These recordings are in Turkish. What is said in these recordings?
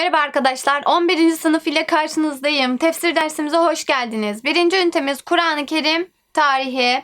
Merhaba arkadaşlar. 11. sınıf ile karşınızdayım. Tefsir dersimize hoş geldiniz. Birinci ünitemiz Kur'an-ı Kerim tarihi.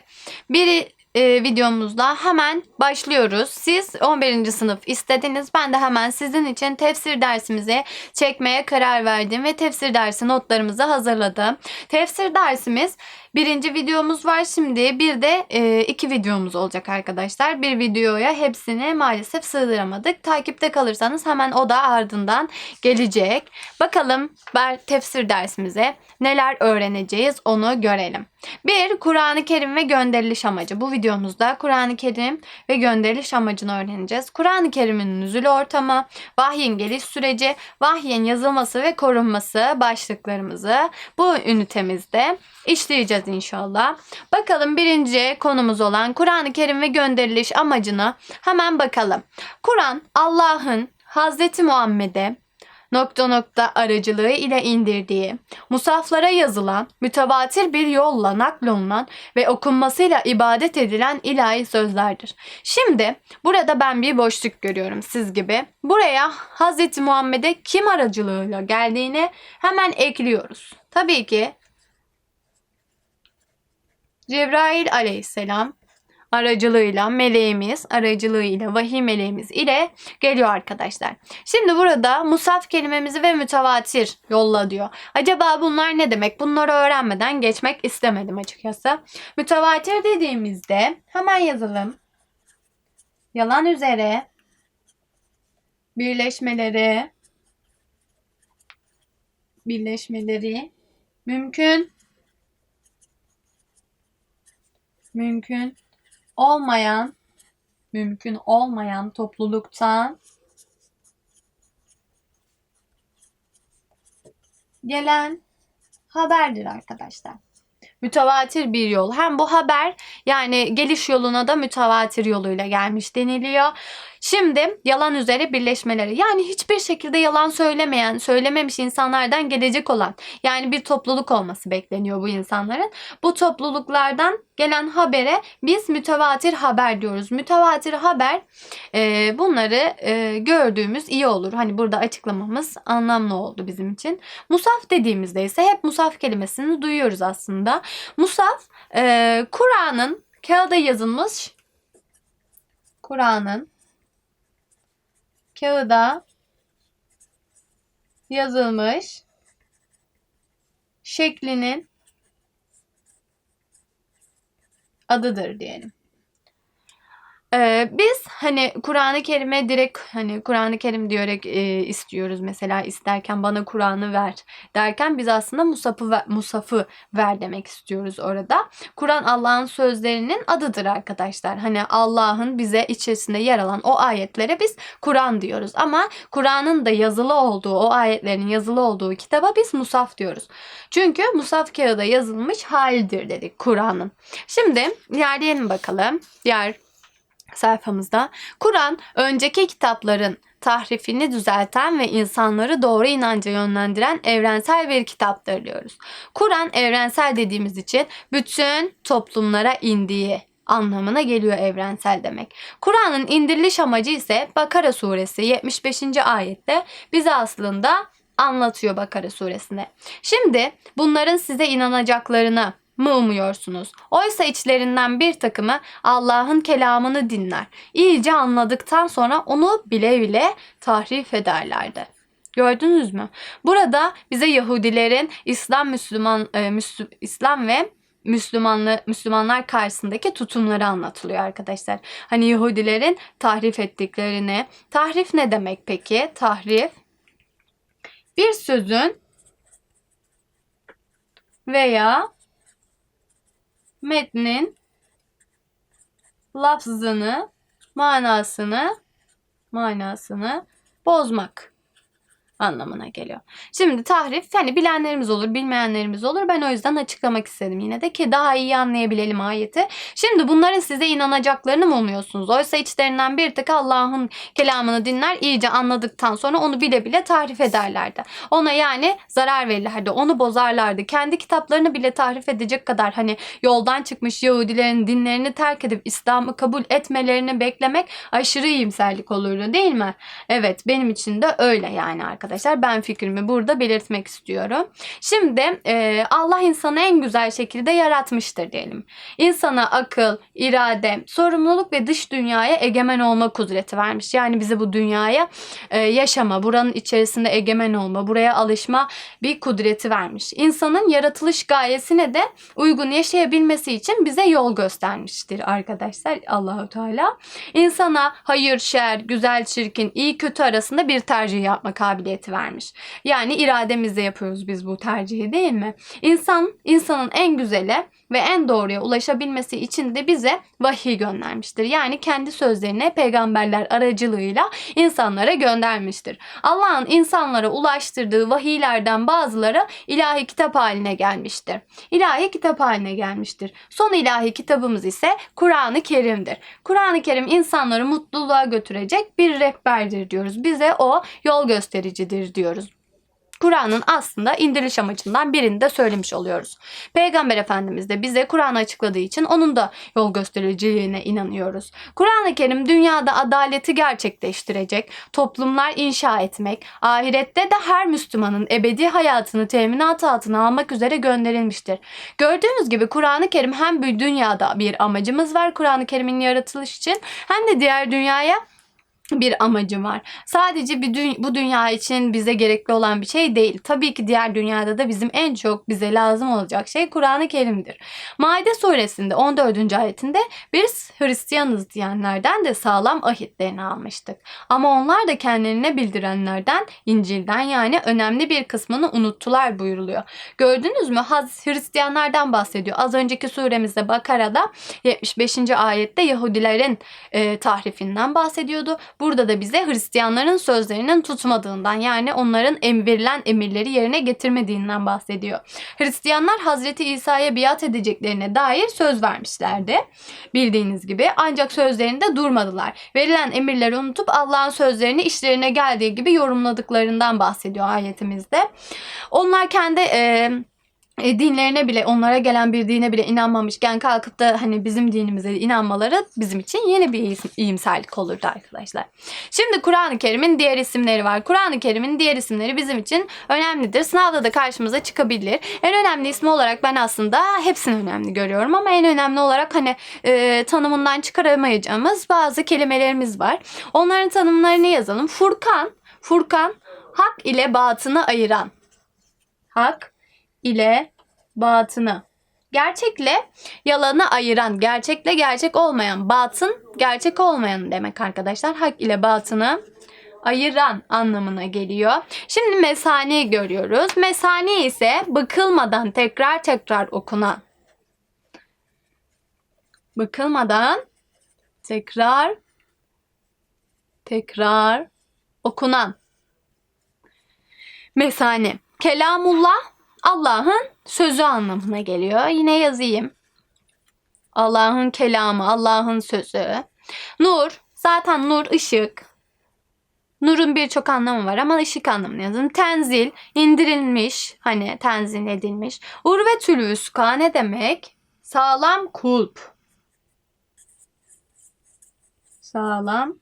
Bir e, videomuzda hemen başlıyoruz. Siz 11. sınıf istediniz. Ben de hemen sizin için tefsir dersimizi çekmeye karar verdim ve tefsir dersi notlarımızı hazırladım. Tefsir dersimiz birinci videomuz var şimdi. Bir de e, iki videomuz olacak arkadaşlar. Bir videoya hepsini maalesef sığdıramadık. Takipte kalırsanız hemen o da ardından gelecek. Bakalım ben tefsir dersimize neler öğreneceğiz onu görelim. Bir Kur'an-ı Kerim ve gönderiliş amacı. Bu videomuzda Kur'an-ı Kerim ve gönderiliş amacını öğreneceğiz. Kur'an-ı Kerim'in nüzul ortamı, vahyin geliş süreci, vahyin yazılması ve korunması başlıklarımızı bu ünitemizde işleyeceğiz inşallah. Bakalım birinci konumuz olan Kur'an-ı Kerim ve gönderiliş amacını hemen bakalım. Kur'an Allah'ın Hazreti Muhammed'e nokta nokta aracılığı ile indirdiği, musaflara yazılan, mütevatir bir yolla naklolunan ve okunmasıyla ibadet edilen ilahi sözlerdir. Şimdi burada ben bir boşluk görüyorum siz gibi. Buraya Hz. Muhammed'e kim aracılığıyla geldiğini hemen ekliyoruz. Tabii ki Cebrail aleyhisselam aracılığıyla meleğimiz aracılığıyla vahiy meleğimiz ile geliyor arkadaşlar. Şimdi burada musaf kelimemizi ve mütevatir yolla diyor. Acaba bunlar ne demek? Bunları öğrenmeden geçmek istemedim açıkçası. Mütevatir dediğimizde hemen yazalım. Yalan üzere birleşmeleri birleşmeleri mümkün mümkün olmayan mümkün olmayan topluluktan gelen haberdir arkadaşlar. Mütevatir bir yol. Hem bu haber yani geliş yoluna da mütevatir yoluyla gelmiş deniliyor. Şimdi yalan üzere birleşmeleri yani hiçbir şekilde yalan söylemeyen, söylememiş insanlardan gelecek olan yani bir topluluk olması bekleniyor bu insanların. Bu topluluklardan gelen habere biz mütevatir haber diyoruz. Mütevatir haber e, bunları e, gördüğümüz iyi olur. Hani burada açıklamamız anlamlı oldu bizim için. Musaf dediğimizde ise hep musaf kelimesini duyuyoruz aslında. Musaf e, Kur'an'ın kağıda yazılmış Kur'an'ın kağıda yazılmış şeklinin adıdır diyelim. Ee, biz hani Kur'an-ı Kerim'e direkt hani Kur'an-ı Kerim diyerek e, istiyoruz mesela isterken bana Kur'an'ı ver derken biz aslında Musaf'ı ver, Musaf'ı ver demek istiyoruz orada. Kur'an Allah'ın sözlerinin adıdır arkadaşlar. Hani Allah'ın bize içerisinde yer alan o ayetlere biz Kur'an diyoruz ama Kur'an'ın da yazılı olduğu o ayetlerin yazılı olduğu kitaba biz Musaf diyoruz. Çünkü Musaf kağıda yazılmış halidir dedik Kur'an'ın. Şimdi ilerleyelim bakalım. Diğer sayfamızda Kur'an önceki kitapların tahrifini düzelten ve insanları doğru inanca yönlendiren evrensel bir kitaptır diyoruz. Kur'an evrensel dediğimiz için bütün toplumlara indiği anlamına geliyor evrensel demek. Kur'an'ın indiriliş amacı ise Bakara suresi 75. ayette bize aslında anlatıyor Bakara suresinde. Şimdi bunların size inanacaklarını mı umuyorsunuz? Oysa içlerinden bir takımı Allah'ın kelamını dinler. İyice anladıktan sonra onu bile bile tahrif ederlerdi. Gördünüz mü? Burada bize Yahudilerin İslam Müslüman e, Müslü, İslam ve Müslümanlı Müslümanlar karşısındaki tutumları anlatılıyor arkadaşlar. Hani Yahudilerin tahrif ettiklerini. Tahrif ne demek peki? Tahrif bir sözün veya metnin lafzını, manasını, manasını bozmak anlamına geliyor. Şimdi tahrif hani bilenlerimiz olur, bilmeyenlerimiz olur. Ben o yüzden açıklamak istedim yine de ki daha iyi anlayabilelim ayeti. Şimdi bunların size inanacaklarını mı umuyorsunuz? Oysa içlerinden bir tek Allah'ın kelamını dinler, iyice anladıktan sonra onu bile bile tahrif ederlerdi. Ona yani zarar verirlerdi, onu bozarlardı. Kendi kitaplarını bile tahrif edecek kadar hani yoldan çıkmış Yahudilerin dinlerini terk edip İslam'ı kabul etmelerini beklemek aşırı iyimserlik olurdu değil mi? Evet benim için de öyle yani arkadaşlar arkadaşlar. Ben fikrimi burada belirtmek istiyorum. Şimdi e, Allah insanı en güzel şekilde yaratmıştır diyelim. İnsana akıl, irade, sorumluluk ve dış dünyaya egemen olma kudreti vermiş. Yani bize bu dünyaya e, yaşama, buranın içerisinde egemen olma, buraya alışma bir kudreti vermiş. İnsanın yaratılış gayesine de uygun yaşayabilmesi için bize yol göstermiştir arkadaşlar Allahu Teala. İnsana hayır, şer, güzel, çirkin, iyi, kötü arasında bir tercih yapma kabiliyeti vermiş. Yani irademizle yapıyoruz biz bu tercihi değil mi? İnsan, insanın en güzele ve en doğruya ulaşabilmesi için de bize vahiy göndermiştir. Yani kendi sözlerini peygamberler aracılığıyla insanlara göndermiştir. Allah'ın insanlara ulaştırdığı vahiylerden bazıları ilahi kitap haline gelmiştir. İlahi kitap haline gelmiştir. Son ilahi kitabımız ise Kur'an-ı Kerim'dir. Kur'an-ı Kerim insanları mutluluğa götürecek bir rehberdir diyoruz. Bize o yol göstericidir diyoruz. Kur'an'ın aslında indiriliş amacından birini de söylemiş oluyoruz. Peygamber Efendimiz de bize Kur'an'ı açıkladığı için onun da yol göstericiliğine inanıyoruz. Kur'an-ı Kerim dünyada adaleti gerçekleştirecek, toplumlar inşa etmek, ahirette de her Müslümanın ebedi hayatını teminat altına almak üzere gönderilmiştir. Gördüğünüz gibi Kur'an-ı Kerim hem bir dünyada bir amacımız var Kur'an-ı Kerim'in yaratılış için hem de diğer dünyaya bir amacı var. Sadece bir dü- bu dünya için bize gerekli olan bir şey değil. Tabii ki diğer dünyada da bizim en çok bize lazım olacak şey Kur'an-ı Kerim'dir. Maide suresinde 14. ayetinde biz Hristiyanız diyenlerden de sağlam ahitlerini almıştık. Ama onlar da kendilerine bildirenlerden İncil'den yani önemli bir kısmını unuttular buyuruluyor. Gördünüz mü? Haz Hristiyanlardan bahsediyor. Az önceki suremizde Bakara'da 75. ayette Yahudilerin e, tahrifinden bahsediyordu. Burada da bize Hristiyanların sözlerinin tutmadığından yani onların em verilen emirleri yerine getirmediğinden bahsediyor. Hristiyanlar Hazreti İsa'ya biat edeceklerine dair söz vermişlerdi. Bildiğiniz gibi ancak sözlerinde durmadılar. Verilen emirleri unutup Allah'ın sözlerini işlerine geldiği gibi yorumladıklarından bahsediyor ayetimizde. Onlar kendi e, e, dinlerine bile onlara gelen bir dine bile inanmamışken kalkıp da hani bizim dinimize inanmaları bizim için yeni bir iyim- iyimserlik olurdu arkadaşlar. Şimdi Kur'an-ı Kerim'in diğer isimleri var. Kur'an-ı Kerim'in diğer isimleri bizim için önemlidir. Sınavda da karşımıza çıkabilir. En önemli ismi olarak ben aslında hepsini önemli görüyorum ama en önemli olarak hani e, tanımından çıkaramayacağımız bazı kelimelerimiz var. Onların tanımlarını yazalım. Furkan, Furkan hak ile batını ayıran. Hak ile batını. Gerçekle yalanı ayıran, gerçekle gerçek olmayan, batın gerçek olmayan demek arkadaşlar. Hak ile batını ayıran anlamına geliyor. Şimdi mesani görüyoruz. Mesani ise bıkılmadan tekrar tekrar okunan. Bıkılmadan tekrar tekrar okunan. Mesani. Kelamullah Allah'ın sözü anlamına geliyor. Yine yazayım. Allah'ın kelamı, Allah'ın sözü. Nur, zaten nur ışık. Nurun birçok anlamı var ama ışık anlamını yazın. Tenzil, indirilmiş, hani tenzil edilmiş. Urvetül vüska ne demek? Sağlam kulp. Sağlam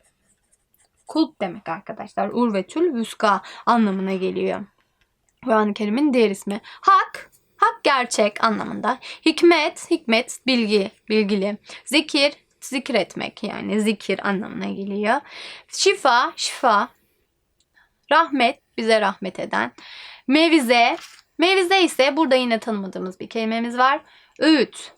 kulp demek arkadaşlar. Urvetül vüska anlamına geliyor. Kur'an-ı Kerim'in diğer ismi. Hak, hak gerçek anlamında. Hikmet, hikmet bilgi, bilgili. Zikir, zikretmek yani zikir anlamına geliyor. Şifa, şifa. Rahmet, bize rahmet eden. Mevize, mevize ise burada yine tanımadığımız bir kelimemiz var. Öğüt,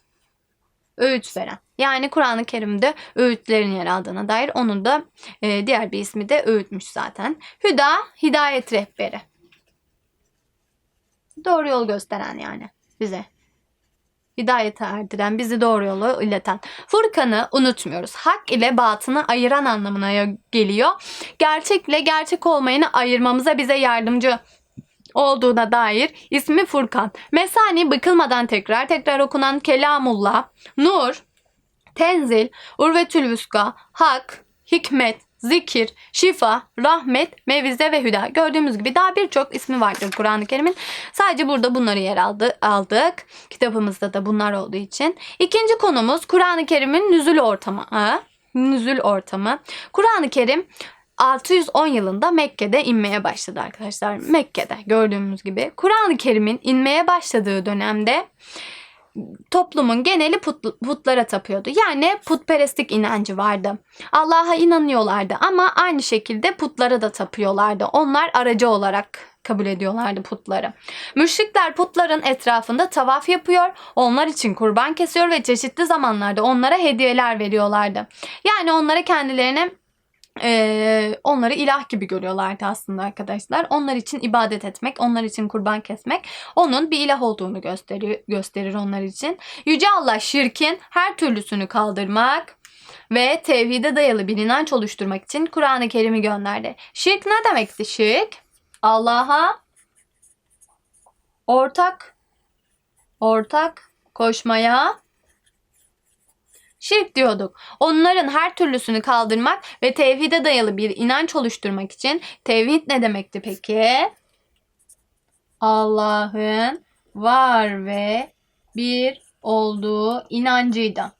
öğüt veren. Yani Kur'an-ı Kerim'de öğütlerin yer aldığına dair onun da e, diğer bir ismi de öğütmüş zaten. Hüda, hidayet rehberi. Doğru yol gösteren yani bize. Hidayete erdiren, bizi doğru yolu ileten. Furkan'ı unutmuyoruz. Hak ile batını ayıran anlamına geliyor. Gerçekle gerçek olmayanı ayırmamıza bize yardımcı olduğuna dair ismi Furkan. Mesani bıkılmadan tekrar tekrar okunan Kelamullah, Nur, Tenzil, Urvetül Vüska, Hak, Hikmet, Zikir, Şifa, Rahmet, Mevize ve Hüda. Gördüğümüz gibi daha birçok ismi vardır Kur'an-ı Kerim'in. Sadece burada bunları yer aldı, aldık. Kitabımızda da bunlar olduğu için. İkinci konumuz Kur'an-ı Kerim'in nüzul ortamı. Ha? Nüzul ortamı. Kur'an-ı Kerim 610 yılında Mekke'de inmeye başladı arkadaşlar. Mekke'de gördüğümüz gibi. Kur'an-ı Kerim'in inmeye başladığı dönemde toplumun geneli put, putlara tapıyordu. Yani putperestlik inancı vardı. Allah'a inanıyorlardı ama aynı şekilde putlara da tapıyorlardı. Onlar aracı olarak kabul ediyorlardı putları. Müşrikler putların etrafında tavaf yapıyor, onlar için kurban kesiyor ve çeşitli zamanlarda onlara hediyeler veriyorlardı. Yani onlara kendilerine ee, onları ilah gibi görüyorlardı aslında arkadaşlar. Onlar için ibadet etmek, onlar için kurban kesmek onun bir ilah olduğunu gösterir, gösterir onlar için. Yüce Allah şirkin her türlüsünü kaldırmak ve tevhide dayalı bir inanç oluşturmak için Kur'an-ı Kerim'i gönderdi. Şirk ne demekti şirk? Allah'a ortak ortak koşmaya şirk diyorduk. Onların her türlüsünü kaldırmak ve tevhide dayalı bir inanç oluşturmak için tevhid ne demekti peki? Allah'ın var ve bir olduğu inancıydı.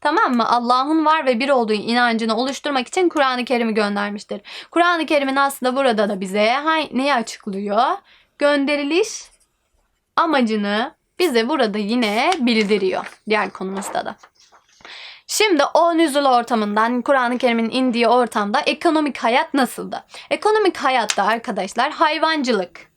Tamam mı? Allah'ın var ve bir olduğu inancını oluşturmak için Kur'an-ı Kerim'i göndermiştir. Kur'an-ı Kerim'in aslında burada da bize neyi açıklıyor? Gönderiliş amacını bize burada yine bildiriyor. Diğer konumuzda da. Şimdi o nüzul ortamından Kur'an-ı Kerim'in indiği ortamda ekonomik hayat nasıldı? Ekonomik hayatta arkadaşlar hayvancılık,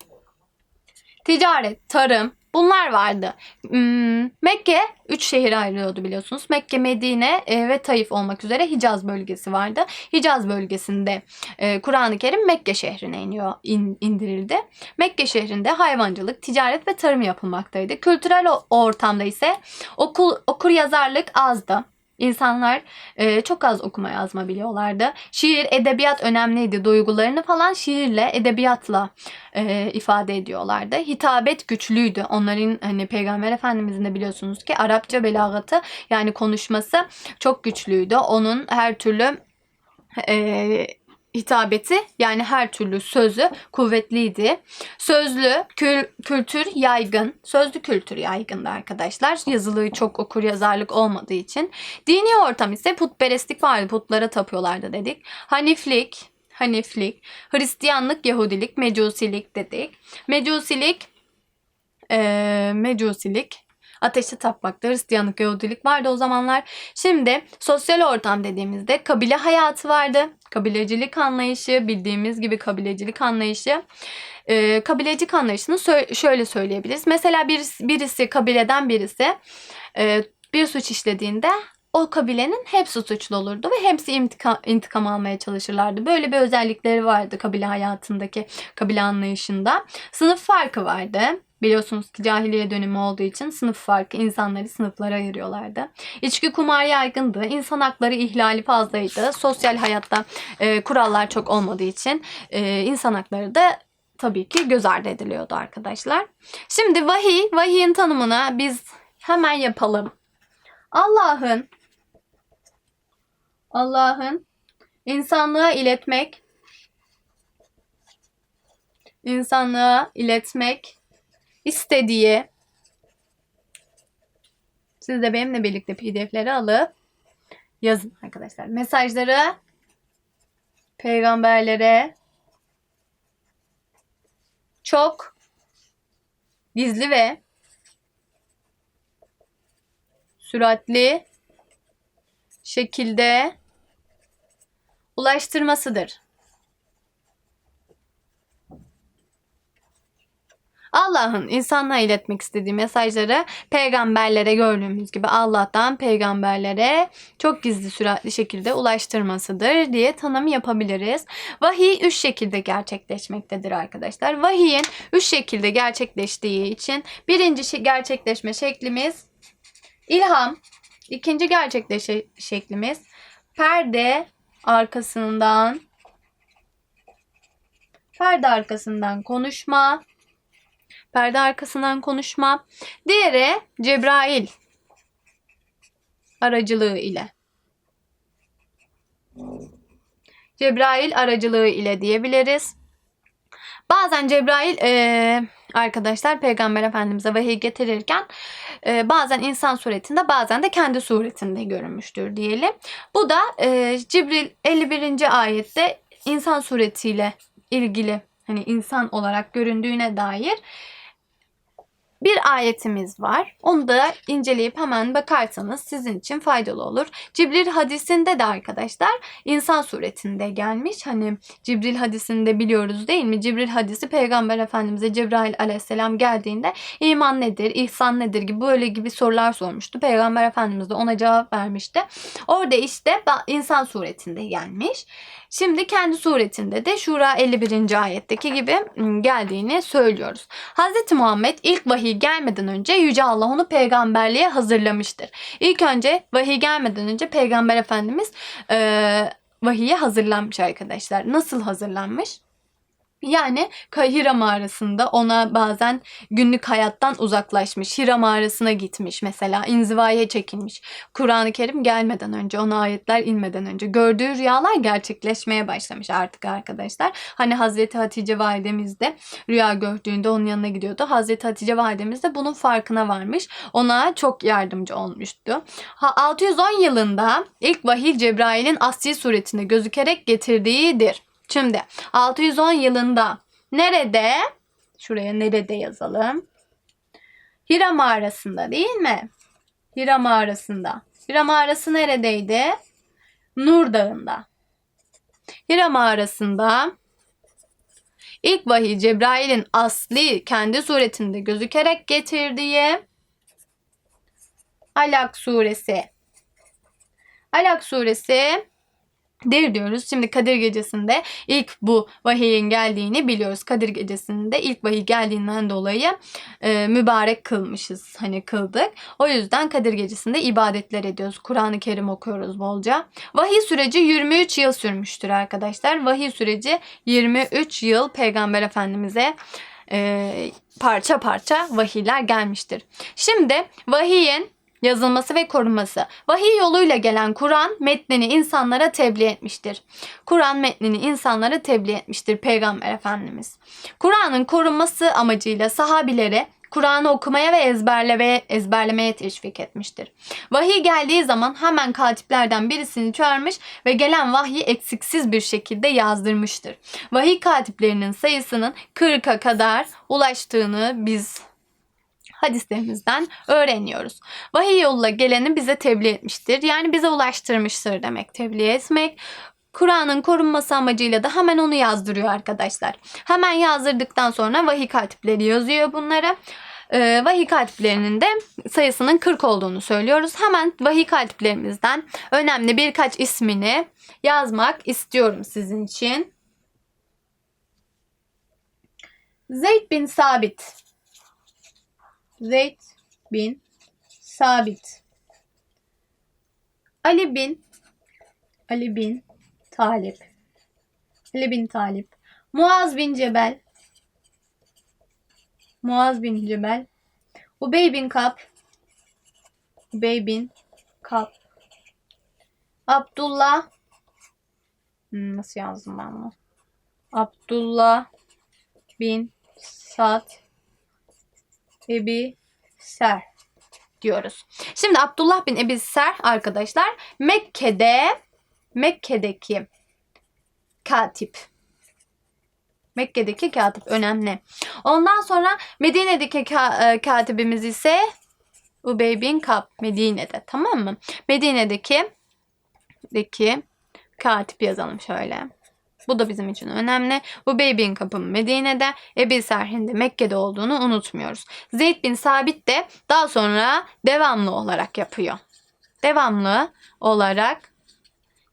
ticaret, tarım bunlar vardı. Hmm, Mekke 3 şehir ayrılıyordu biliyorsunuz. Mekke, Medine e, ve Taif olmak üzere Hicaz bölgesi vardı. Hicaz bölgesinde e, Kur'an-ı Kerim Mekke şehrine iniyor, in, indirildi. Mekke şehrinde hayvancılık, ticaret ve tarım yapılmaktaydı. Kültürel ortamda ise okul okur yazarlık azdı. İnsanlar e, çok az okuma yazma biliyorlardı. Şiir, edebiyat önemliydi. Duygularını falan şiirle, edebiyatla e, ifade ediyorlardı. Hitabet güçlüydü. Onların hani Peygamber Efendimizin de biliyorsunuz ki Arapça belagatı yani konuşması çok güçlüydü. Onun her türlü e, hitabeti yani her türlü sözü kuvvetliydi. Sözlü kül, kültür yaygın. Sözlü kültür yaygındı arkadaşlar. Yazılı çok okur yazarlık olmadığı için. Dini ortam ise putperestlik vardı. Putlara tapıyorlardı dedik. Haniflik, Haniflik, Hristiyanlık, Yahudilik, Mecusilik dedik. Mecusilik, e, Mecusilik ateşe tapmakta Hristiyanlık, Yahudilik vardı o zamanlar. Şimdi sosyal ortam dediğimizde kabile hayatı vardı. Kabilecilik anlayışı bildiğimiz gibi kabilecilik anlayışı. Ee, kabilecik anlayışını sö- şöyle söyleyebiliriz. Mesela birisi, birisi kabileden birisi e, bir suç işlediğinde o kabilenin hepsi suçlu olurdu ve hepsi intikam, intikam almaya çalışırlardı. Böyle bir özellikleri vardı kabile hayatındaki kabile anlayışında. Sınıf farkı vardı. Biliyorsunuz ki cahiliye dönemi olduğu için sınıf farkı insanları sınıflara ayırıyorlardı. İçki kumar yaygındı. İnsan hakları ihlali fazlaydı. Sosyal hayatta e, kurallar çok olmadığı için e, insan hakları da tabii ki göz ardı ediliyordu arkadaşlar. Şimdi vahiy, vahiyin tanımını biz hemen yapalım. Allah'ın Allah'ın insanlığa iletmek insanlığa iletmek istediği siz de benimle birlikte pdf'leri alıp yazın arkadaşlar. Mesajları peygamberlere çok gizli ve süratli şekilde ulaştırmasıdır. Allah'ın insanlığa iletmek istediği mesajları peygamberlere gördüğümüz gibi Allah'tan peygamberlere çok gizli süratli şekilde ulaştırmasıdır diye tanım yapabiliriz. Vahiy üç şekilde gerçekleşmektedir arkadaşlar. Vahiyin üç şekilde gerçekleştiği için birinci gerçekleşme şeklimiz ilham, ikinci gerçekleşme şeklimiz perde arkasından perde arkasından konuşma Perde arkasından konuşma. Diğeri Cebrail aracılığı ile. Cebrail aracılığı ile diyebiliriz. Bazen Cebrail e, arkadaşlar Peygamber Efendimiz'e vahiy getirirken e, bazen insan suretinde bazen de kendi suretinde görünmüştür diyelim. Bu da e, Cibril 51. ayette insan suretiyle ilgili hani insan olarak göründüğüne dair bir ayetimiz var. Onu da inceleyip hemen bakarsanız sizin için faydalı olur. Cibril hadisinde de arkadaşlar insan suretinde gelmiş. Hani Cibril hadisinde biliyoruz değil mi? Cibril hadisi Peygamber Efendimiz'e Cebrail aleyhisselam geldiğinde iman nedir, ihsan nedir gibi böyle gibi sorular sormuştu. Peygamber Efendimiz de ona cevap vermişti. Orada işte insan suretinde gelmiş. Şimdi kendi suretinde de Şura 51. ayetteki gibi geldiğini söylüyoruz. Hz. Muhammed ilk vahiy gelmeden önce Yüce Allah onu peygamberliğe hazırlamıştır. İlk önce vahiy gelmeden önce Peygamber Efendimiz e, vahiye hazırlanmış arkadaşlar. Nasıl hazırlanmış? Yani Hira mağarasında ona bazen günlük hayattan uzaklaşmış. Hira mağarasına gitmiş mesela. inzivaya çekilmiş. Kur'an-ı Kerim gelmeden önce, ona ayetler inmeden önce gördüğü rüyalar gerçekleşmeye başlamış artık arkadaşlar. Hani Hazreti Hatice validemiz de rüya gördüğünde onun yanına gidiyordu. Hazreti Hatice validemiz de bunun farkına varmış. Ona çok yardımcı olmuştu. Ha, 610 yılında ilk vahiy Cebrail'in asli suretinde gözükerek getirdiğidir. Şimdi 610 yılında nerede? Şuraya nerede yazalım? Hira mağarasında değil mi? Hira mağarasında. Hira mağarası neredeydi? Nur Dağı'nda. Hira mağarasında ilk vahiy Cebrail'in asli kendi suretinde gözükerek getirdiği Alak suresi. Alak suresi der diyoruz. Şimdi Kadir Gecesi'nde ilk bu vahiyin geldiğini biliyoruz. Kadir Gecesi'nde ilk vahiy geldiğinden dolayı e, mübarek kılmışız. Hani kıldık. O yüzden Kadir Gecesi'nde ibadetler ediyoruz. Kur'an-ı Kerim okuyoruz bolca. Vahiy süreci 23 yıl sürmüştür arkadaşlar. Vahiy süreci 23 yıl Peygamber Efendimiz'e e, parça parça vahiyler gelmiştir. Şimdi vahiyin yazılması ve korunması. Vahiy yoluyla gelen Kur'an metnini insanlara tebliğ etmiştir. Kur'an metnini insanlara tebliğ etmiştir Peygamber Efendimiz. Kur'an'ın korunması amacıyla sahabilere Kur'an'ı okumaya ve ezberlemeye, ezberlemeye teşvik etmiştir. Vahiy geldiği zaman hemen katiplerden birisini çağırmış ve gelen vahyi eksiksiz bir şekilde yazdırmıştır. Vahiy katiplerinin sayısının 40'a kadar ulaştığını biz hadislerimizden öğreniyoruz. Vahiy yoluyla geleni bize tebliğ etmiştir. Yani bize ulaştırmıştır demek tebliğ etmek. Kur'an'ın korunması amacıyla da hemen onu yazdırıyor arkadaşlar. Hemen yazdırdıktan sonra vahiy katipleri yazıyor bunları. Ee, vahiy katiplerinin de sayısının 40 olduğunu söylüyoruz. Hemen vahiy katiplerimizden önemli birkaç ismini yazmak istiyorum sizin için. Zeyd bin Sabit Zeyd bin Sabit. Ali bin Ali bin Talip. Ali bin Talip. Muaz bin Cebel. Muaz bin Cebel. Ubey bin Kap. Ubey bin Kap. Abdullah. Hmm, nasıl yazdım ben bunu? Abdullah bin Sad Ebi Ser diyoruz. Şimdi Abdullah bin Ebi Ser arkadaşlar Mekke'de Mekke'deki katip. Mekke'deki katip önemli. Ondan sonra Medine'deki ka- e, katibimiz ise Ubey bin Kab Medine'de tamam mı? Medine'deki deki katip yazalım şöyle. Bu da bizim için önemli. Bu Bey bin Kap'ın Medine'de, Ebi Serhin'de Mekke'de olduğunu unutmuyoruz. Zeyd bin Sabit de daha sonra devamlı olarak yapıyor. Devamlı olarak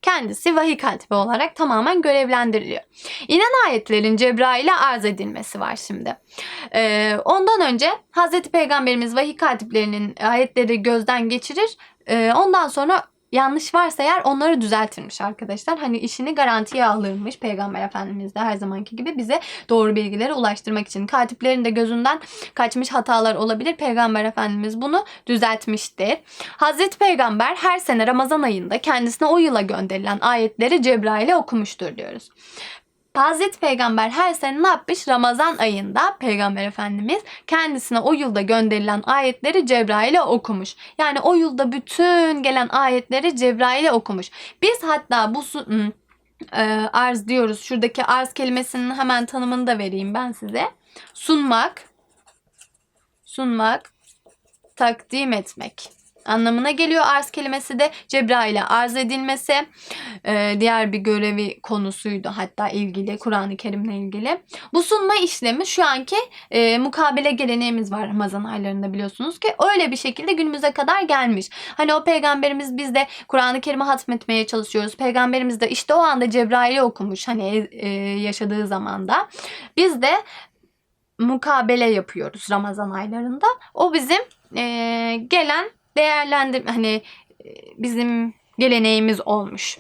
kendisi vahiy katibi olarak tamamen görevlendiriliyor. İnan ayetlerin Cebrail'e arz edilmesi var şimdi. Ee, ondan önce Hazreti Peygamberimiz vahiy katiplerinin ayetleri gözden geçirir. Ee, ondan sonra yanlış varsa eğer onları düzeltirmiş arkadaşlar. Hani işini garantiye alırmış Peygamber Efendimiz de her zamanki gibi bize doğru bilgileri ulaştırmak için. Katiplerin de gözünden kaçmış hatalar olabilir. Peygamber Efendimiz bunu düzeltmiştir. Hazreti Peygamber her sene Ramazan ayında kendisine o yıla gönderilen ayetleri Cebrail'e okumuştur diyoruz. Hazreti Peygamber her sene ne yapmış? Ramazan ayında Peygamber Efendimiz kendisine o yılda gönderilen ayetleri Cebrail'e okumuş. Yani o yılda bütün gelen ayetleri Cebrail'e okumuş. Biz hatta bu e, arz diyoruz. Şuradaki arz kelimesinin hemen tanımını da vereyim ben size. Sunmak, sunmak, takdim etmek anlamına geliyor. Arz kelimesi de Cebrail'e arz edilmesi. Ee, diğer bir görevi konusuydu hatta ilgili Kur'an-ı Kerim'le ilgili. Bu sunma işlemi şu anki e, mukabele geleneğimiz var Ramazan aylarında biliyorsunuz ki öyle bir şekilde günümüze kadar gelmiş. Hani o peygamberimiz biz de Kur'an-ı Kerim'i hatmetmeye çalışıyoruz. Peygamberimiz de işte o anda Cebrail'i okumuş hani e, yaşadığı zamanda. Biz de mukabele yapıyoruz Ramazan aylarında. O bizim e, gelen değerlendir hani bizim geleneğimiz olmuş.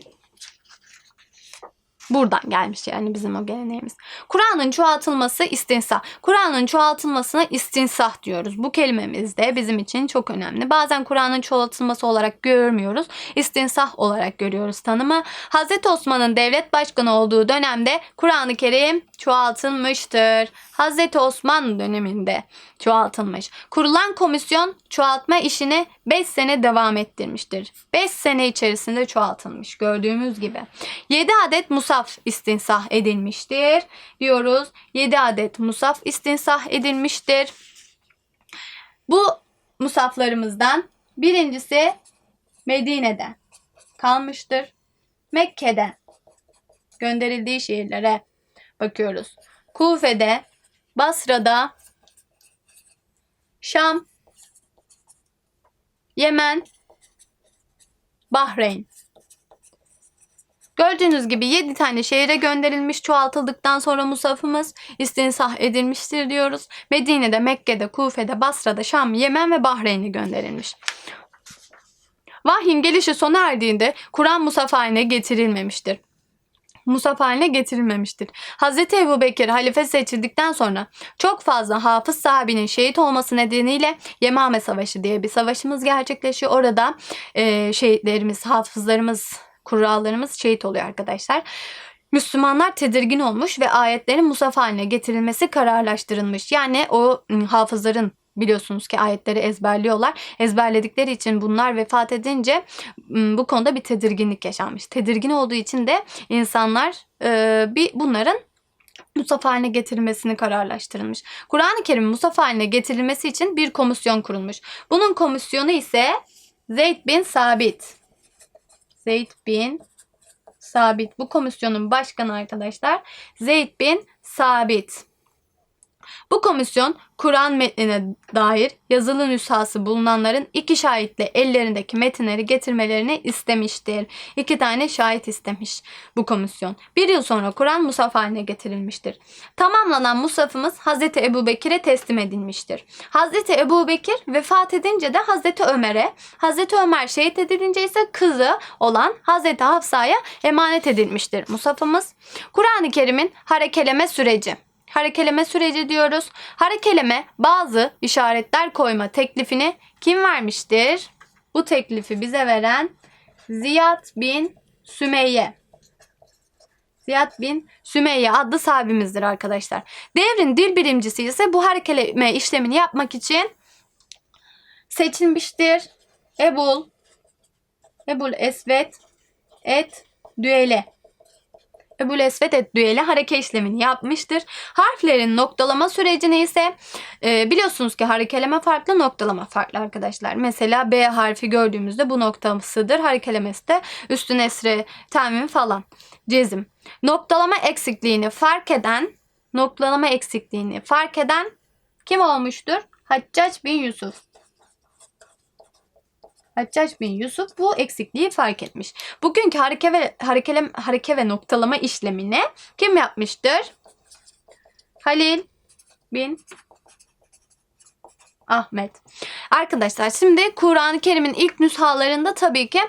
Buradan gelmiş yani bizim o geleneğimiz. Kur'an'ın çoğaltılması istinsah. Kur'an'ın çoğaltılmasına istinsah diyoruz. Bu kelimemiz de bizim için çok önemli. Bazen Kur'an'ın çoğaltılması olarak görmüyoruz. İstinsah olarak görüyoruz tanımı. Hazreti Osman'ın devlet başkanı olduğu dönemde Kur'an-ı Kerim çoğaltılmıştır. Hazreti Osman döneminde çoğaltılmış. Kurulan komisyon çoğaltma işini 5 sene devam ettirmiştir. 5 sene içerisinde çoğaltılmış gördüğümüz gibi. 7 adet musaf istinsah edilmiştir diyoruz. 7 adet musaf istinsah edilmiştir. Bu musaflarımızdan birincisi Medine'de kalmıştır. Mekke'de gönderildiği şehirlere bakıyoruz. Kufe'de, Basra'da, Şam, Yemen, Bahreyn. Gördüğünüz gibi 7 tane şehire gönderilmiş çoğaltıldıktan sonra musafımız istinsah edilmiştir diyoruz. Medine'de, Mekke'de, Kufe'de, Basra'da, Şam, Yemen ve Bahreyn'e gönderilmiş. Vahyin gelişi sona erdiğinde Kur'an musaf haline getirilmemiştir. Musaf haline getirilmemiştir. Hazreti Ebu Bekir halife seçildikten sonra çok fazla hafız sahabinin şehit olması nedeniyle Yemame Savaşı diye bir savaşımız gerçekleşiyor. Orada e, şehitlerimiz, hafızlarımız, kurallarımız şehit oluyor arkadaşlar. Müslümanlar tedirgin olmuş ve ayetlerin musaf haline getirilmesi kararlaştırılmış. Yani o ım, hafızların biliyorsunuz ki ayetleri ezberliyorlar. Ezberledikleri için bunlar vefat edince ım, bu konuda bir tedirginlik yaşanmış. Tedirgin olduğu için de insanlar e, bir bunların musaf haline getirilmesini kararlaştırılmış. Kur'an-ı Kerim musaf haline getirilmesi için bir komisyon kurulmuş. Bunun komisyonu ise Zeyd bin Sabit. Zeyd bin Sabit. Bu komisyonun başkanı arkadaşlar Zeyd bin Sabit. Bu komisyon Kur'an metnine dair yazılı nüshası bulunanların iki şahitle ellerindeki metinleri getirmelerini istemiştir. İki tane şahit istemiş bu komisyon. Bir yıl sonra Kur'an musaf haline getirilmiştir. Tamamlanan musafımız Hazreti Ebu Bekir'e teslim edilmiştir. Hazreti Ebu Bekir vefat edince de Hazreti Ömer'e, Hazreti Ömer şehit edilince ise kızı olan Hazreti Hafsa'ya emanet edilmiştir musafımız. Kur'an-ı Kerim'in harekeleme süreci harekeleme süreci diyoruz. Harekeleme bazı işaretler koyma teklifini kim vermiştir? Bu teklifi bize veren Ziyad bin Sümeyye. Ziyad bin Sümeyye adlı sahabimizdir arkadaşlar. Devrin dil bilimcisi ise bu harekeleme işlemini yapmak için seçilmiştir. Ebul Ebul Esvet et düele Ebul Esvet et düeli hareke işlemini yapmıştır. Harflerin noktalama sürecini ise e, biliyorsunuz ki harekeleme farklı noktalama farklı arkadaşlar. Mesela B harfi gördüğümüzde bu noktasıdır. Harekelemesi de üstün esre, temim falan. Cezim. Noktalama eksikliğini fark eden noktalama eksikliğini fark eden kim olmuştur? Haccac bin Yusuf. Haccac bin Yusuf bu eksikliği fark etmiş. Bugünkü hareke ve harekelem, hareke ve noktalama işlemini kim yapmıştır? Halil bin Ahmet. Arkadaşlar şimdi Kur'an-ı Kerim'in ilk nüshalarında tabii ki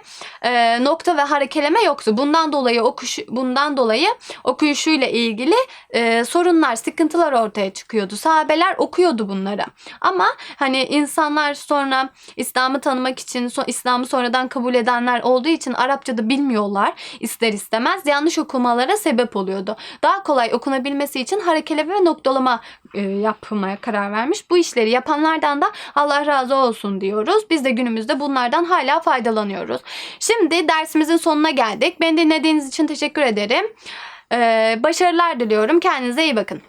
e, nokta ve harekeleme yoktu. Bundan dolayı okuş bundan dolayı okuyuşuyla ilgili e, sorunlar, sıkıntılar ortaya çıkıyordu. Sahabeler okuyordu bunları. Ama hani insanlar sonra İslam'ı tanımak için, so- İslam'ı sonradan kabul edenler olduğu için Arapçada bilmiyorlar ister istemez. Yanlış okumalara sebep oluyordu. Daha kolay okunabilmesi için harekeleme ve noktalama yapmaya karar vermiş. Bu işleri yapanlardan da Allah razı olsun diyoruz. Biz de günümüzde bunlardan hala faydalanıyoruz. Şimdi dersimizin sonuna geldik. Beni dinlediğiniz için teşekkür ederim. Ee, başarılar diliyorum. Kendinize iyi bakın.